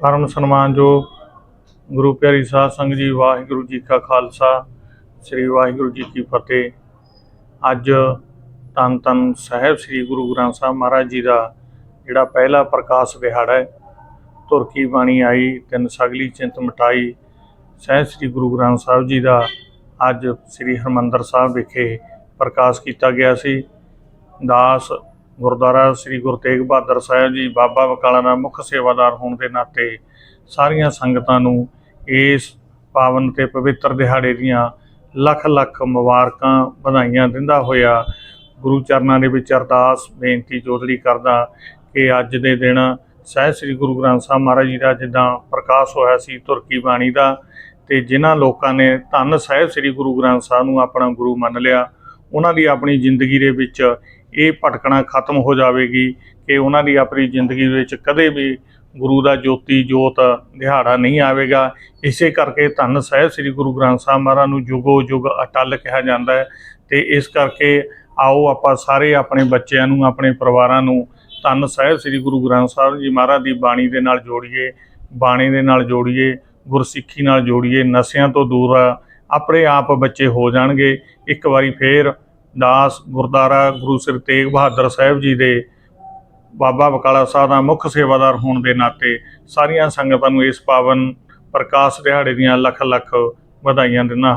ਪਰਮ ਸਨਮਾਨਯੋਗ ਗੁਰੂ ਪਿਆਰੀ ਸਾਧ ਸੰਗਤ ਜੀ, ਵਾਹਿਗੁਰੂ ਜੀ ਕਾ ਖਾਲਸਾ, ਸ੍ਰੀ ਵਾਹਿਗੁਰੂ ਜੀ ਕੀ ਫਤਿਹ। ਅੱਜ ਧੰਨ ਧੰਨ ਸਾਹਿਬ ਸ੍ਰੀ ਗੁਰੂ ਗ੍ਰੰਥ ਸਾਹਿਬ ਮਹਾਰਾਜ ਜੀ ਦਾ ਜਿਹੜਾ ਪਹਿਲਾ ਪ੍ਰਕਾਸ਼ ਦਿਹਾੜਾ ਹੈ, ਤੁਰਕੀ ਬਾਣੀ ਆਈ, ਤਿੰਨ ਸਗਲੀ ਚਿੰਤ ਮਟਾਈ, ਸਾਹਿਬ ਸ੍ਰੀ ਗੁਰੂ ਗ੍ਰੰਥ ਸਾਹਿਬ ਜੀ ਦਾ ਅੱਜ ਸ੍ਰੀ ਹਰਮੰਦਰ ਸਾਹਿਬ ਵਿਖੇ ਪ੍ਰਕਾਸ਼ ਕੀਤਾ ਗਿਆ ਸੀ। ਦਾਸ ਗੁਰਦੁਆਰਾ ਸ੍ਰੀ ਗੁਰੂ ਤੇਗ ਬਹਾਦਰ ਸਾਹਿਬ ਜੀ ਬਾਬਾ ਬਕਾਲਾ ਦਾ ਮੁੱਖ ਸੇਵਾਦਾਰ ਹੋਣ ਦੇ ਨਾਤੇ ਸਾਰੀਆਂ ਸੰਗਤਾਂ ਨੂੰ ਇਸ ਪਾਵਨ ਤੇ ਪਵਿੱਤਰ ਦਿਹਾੜੇ ਦੀਆਂ ਲੱਖ ਲੱਖ ਮੁਬਾਰਕਾਂ ਵਧਾਈਆਂ ਦਿੰਦਾ ਹੋਇਆ ਗੁਰੂ ਚਰਨਾਂ ਦੇ ਵਿੱਚ ਅਰਦਾਸ ਬੇਨਤੀ ਜੋਦੜੀ ਕਰਦਾ ਕਿ ਅੱਜ ਦੇ ਦਿਨ ਸਹਿ ਸ੍ਰੀ ਗੁਰੂ ਗ੍ਰੰਥ ਸਾਹਿਬ ਮਹਾਰਾਜ ਜੀ ਦਾ ਜਿੱਦਾਂ ਪ੍ਰਕਾਸ਼ ਹੋਇਆ ਸੀ, ਤੁਰਕੀ ਬਾਣੀ ਦਾ, ਤੇ ਜਿਨ੍ਹਾਂ ਲੋਕਾਂ ਨੇ ਧੰਨ ਸਾਹਿਬ ਸ੍ਰੀ ਗੁਰੂ ਗ੍ਰੰਥ ਸਾਹਿਬ ਨੂੰ ਆਪਣਾ ਗੁਰੂ ਮੰਨ ਲਿਆ, ਉਹਨਾਂ ਦੀ ਆਪਣੀ ਜ਼ਿੰਦਗੀ ਦੇ ਵਿੱਚ ਇਹ ਭਟਕਣਾ ਖਤਮ ਹੋ ਜਾਵੇਗੀ ਕਿ ਉਹਨਾਂ ਦੀ ਆਪਣੀ ਜ਼ਿੰਦਗੀ ਵਿੱਚ ਕਦੇ ਵੀ ਗੁਰੂ ਦਾ ਜੋਤੀ ਜੋਤ ਦਿਹਾੜਾ ਨਹੀਂ ਆਵੇਗਾ। ਇਸੇ ਕਰਕੇ ਧੰਨ ਸਾਹਿਬ ਸ੍ਰੀ ਗੁਰੂ ਗ੍ਰੰਥ ਸਾਹਿਬ ਮਹਾਰਾਜ ਨੂੰ ਜੁਗੋ ਜੁਗ ਅਟਲ ਕਿਹਾ ਜਾਂਦਾ ਹੈ ਤੇ ਇਸ ਕਰਕੇ ਆਓ ਆਪਾਂ ਸਾਰੇ ਆਪਣੇ ਬੱਚਿਆਂ ਨੂੰ, ਆਪਣੇ ਪਰਿਵਾਰਾਂ ਨੂੰ ਧੰਨ ਸਾਹਿਬ ਸ੍ਰੀ ਗੁਰੂ ਗ੍ਰੰਥ ਸਾਹਿਬ ਜੀ ਮਹਾਰਾਜ ਦੀ ਬਾਣੀ ਦੇ ਨਾਲ ਜੋੜੀਏ, ਬਾਣੀ ਦੇ ਨਾਲ ਜੋੜੀਏ, ਗੁਰਸਿੱਖੀ ਨਾਲ ਜੋੜੀਏ, ਨਸ਼ਿਆਂ ਤੋਂ ਦੂਰ ਆਪਣੇ ਆਪ ਬੱਚੇ ਹੋ ਜਾਣਗੇ। ਇੱਕ ਵਾਰੀ ਫੇਰ ਦਾਸ ਗੁਰਦਾਰਾ ਗੁਰੂ ਸ੍ਰੀ ਤੇਗ ਬਹਾਦਰ ਸਾਹਿਬ ਜੀ ਦੇ ਬਾਬਾ ਬਕਾਲਾ ਸਾਹਿਬ ਦਾ ਮੁੱਖ ਸੇਵਾਦਾਰ ਹੋਣ ਦੇ ਨਾਤੇ ਸਾਰੀਆਂ ਸੰਗਤਾਂ ਨੂੰ ਇਸ ਪਾਵਨ ਪ੍ਰਕਾਸ਼ ਦਿਹਾੜੇ ਦੀਆਂ ਲੱਖ ਲੱਖ ਵਧਾਈਆਂ ਦਿੰਦਾ